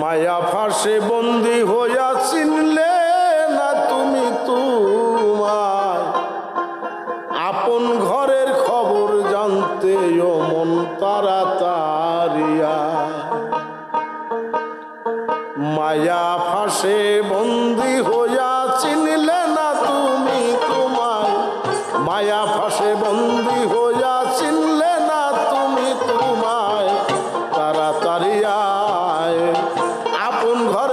মায়া ফাঁসে বন্দি হইয়া চিনলে না তুমি তোমার আপন ঘরের খবর জানতে ও মন তারা তারিয়া। মায়া ফাঁসে বন্দি হইয়া চিনলে আপন ঘর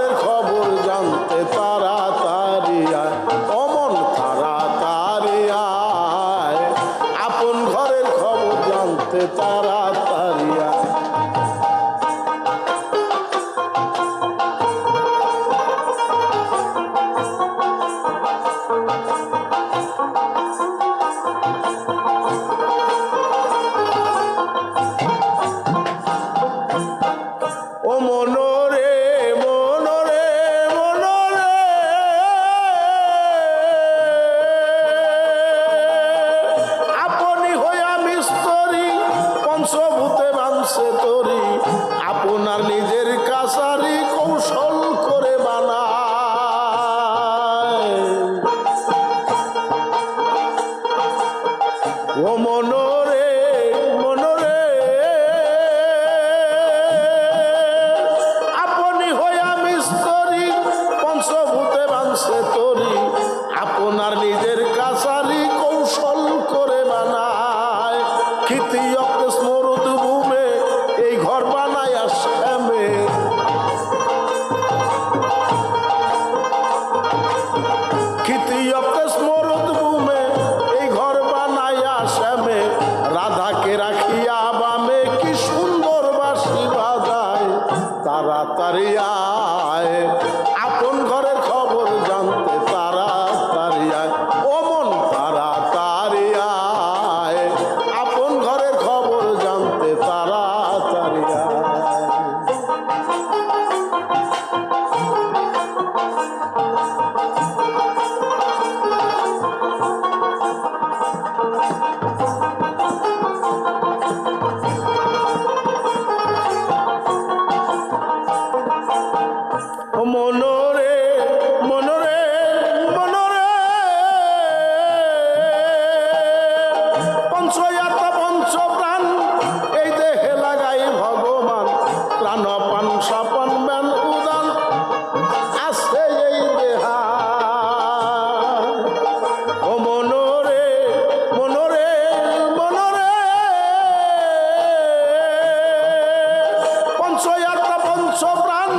ছয় একটা পঞ্চ প্রাণ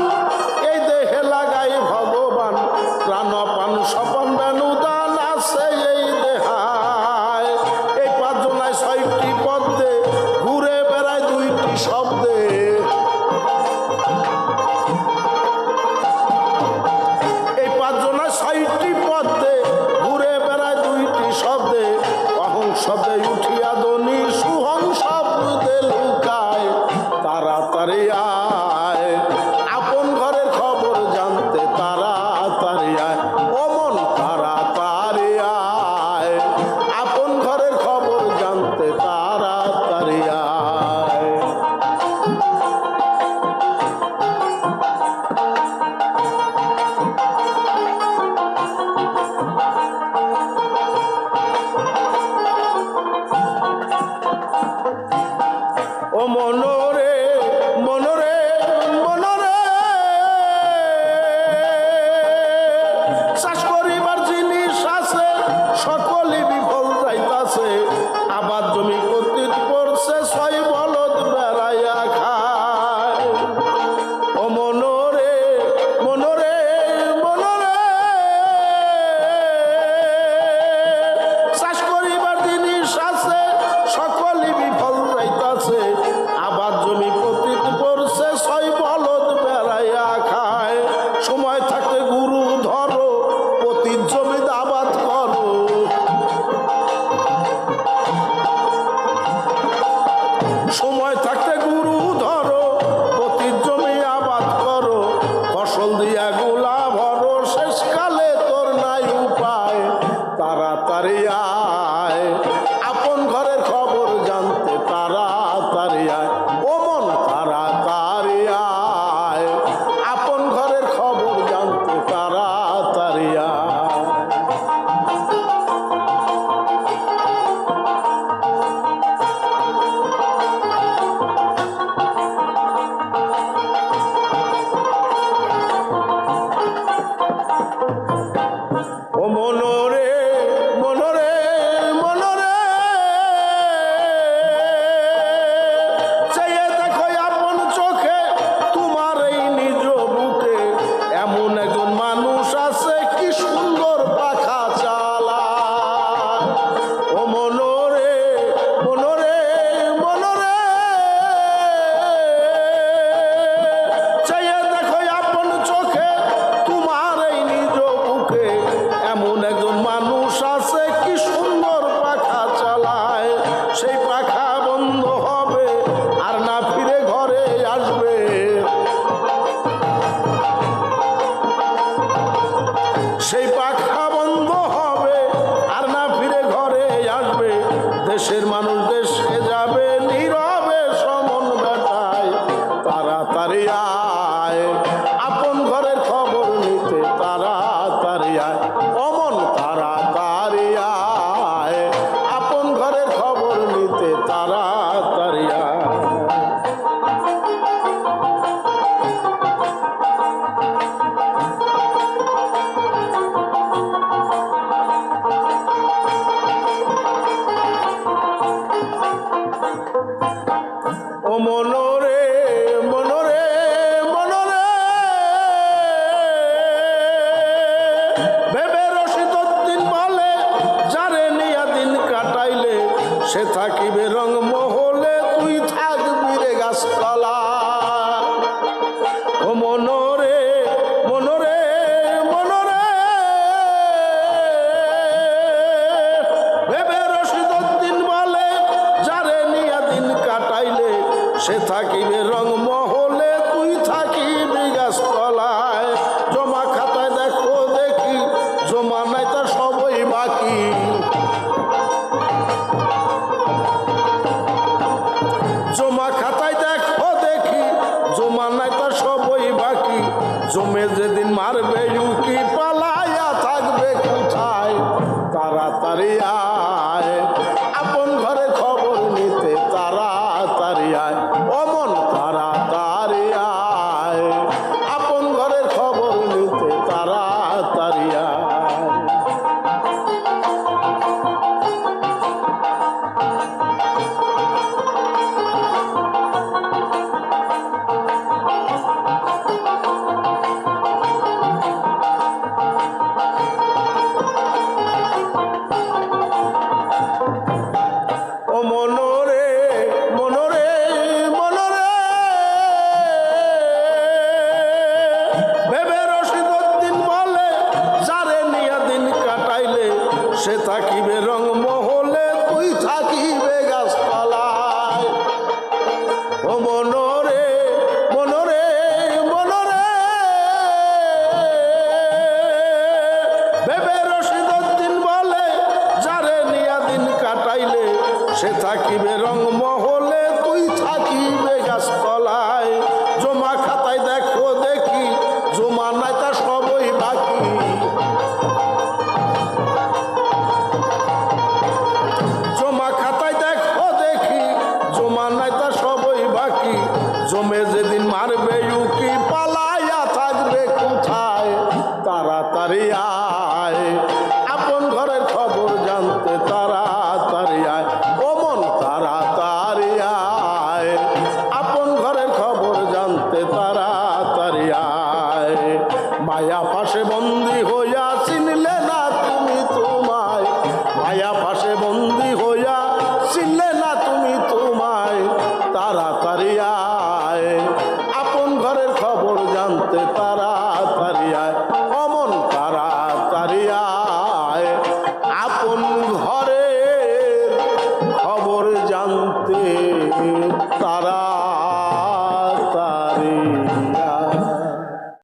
পারিয়া say it. অমন তাড়াতাড়ি